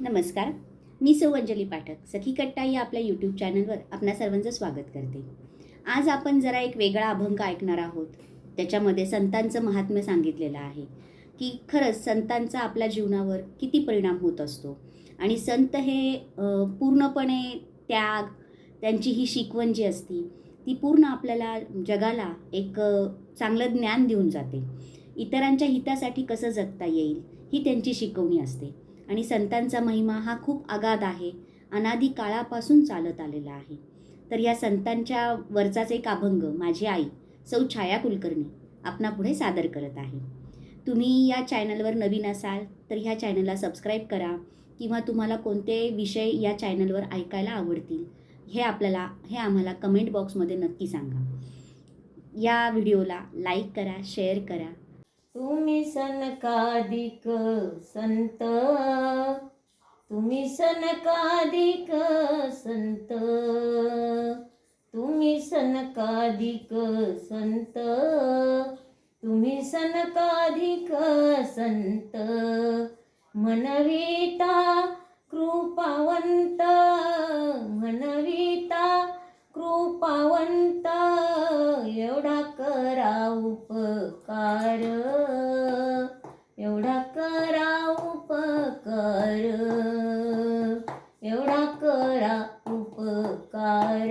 नमस्कार. मी सौ अंजली पाठक सखी कट्टा या आपल्या यूट्यूब चॅनलवर आपणा सर्वांचं स्वागत करते. आज आपण जरा एक वेगळा अभंग ऐकणार आहोत. त्याच्यामध्ये संतांचं महात्म्य सांगितलेलं आहे की खरंच संतांचा आपल्या जीवनावर किती परिणाम होत असतो. आणि संत हे पूर्णपणे त्याग त्यांची ही शिकवण जी असती ती पूर्ण आपल्याला जगाला एक चांगलं ज्ञान देऊन जाते. इतरांच्या हितासाठी कसं जगता येईल ही त्यांची शिकवणी असते. आणि संतांचा महिमा हा खूप आगाध आहे. अनादी काळापासून चालत आलेला आहे. तर या संतांच्या वरचाच एक अभंग माझी आई सौ छाया कुलकर्णी आपणापुढे सादर करत आहे. तुम्ही या चॅनलवर नवीन असाल तर ह्या चॅनलला सबस्क्राईब करा किंवा तुम्हाला कोणते विषय या चॅनलवर ऐकायला आवडतील हे आपल्याला हे आम्हाला कमेंट बॉक्समध्ये नक्की सांगा. या व्हिडिओला लाईक करा शेअर करा तुम्ही सनकादिक संत. तुम्ही सनकादिक संत. तुम्ही सनकादिक संत. तुम्ही सनकाधिक संत. मनविता कृपावंत मनवी एवढा करा उपकार.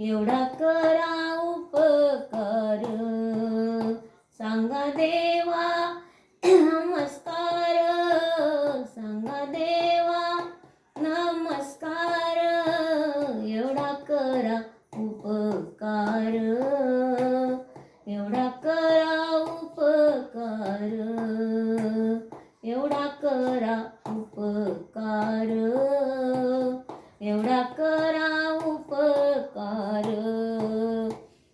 एवढा करा उपकार. सांगा देवा नमस्कार. सांगा देवा नमस्कार. एवढा करा उपकार. एवढा करा उपकार एवढा करा उपकार एवढा करा उपकार.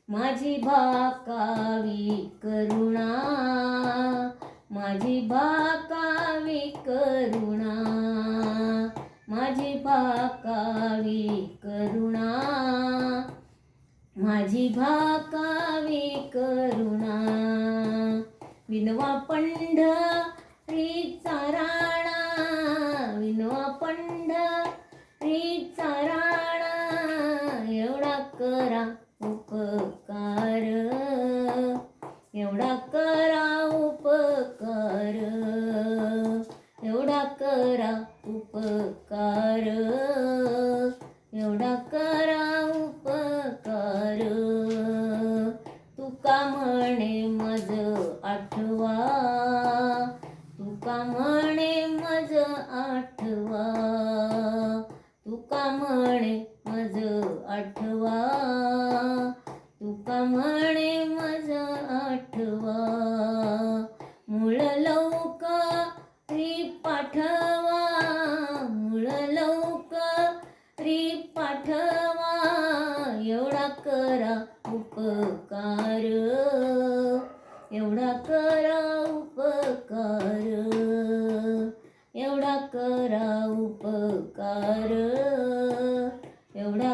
माझी भाकावी करुणा. माझी भाकावी करुणा. माझी भाकावी करुणा. माझी भाकावी करुणा. विनवा पंढरीचा राणा. विनवा पंढ करा उपकार. एवढा करा उपकार. एवढा करा उपकार. तुका म्हणे मज आठवा? तुका म्हणे मज आठवा? तुका म्हणे मज आठवा? तुका म्हणे माझा आठवा. मूळ लवकरी पाठवा. मूळ लवकरी पाठवा. एवढा करा उपकार. एवढा करा उपकार. एवढा करा उपकार. एवढा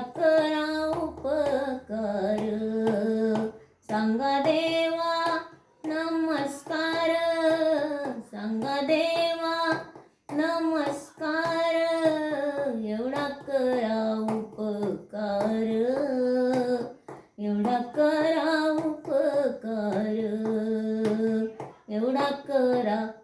देवा नमस्कार. एवढा करा उपकार. एवढा करा उपकार. एवढा करा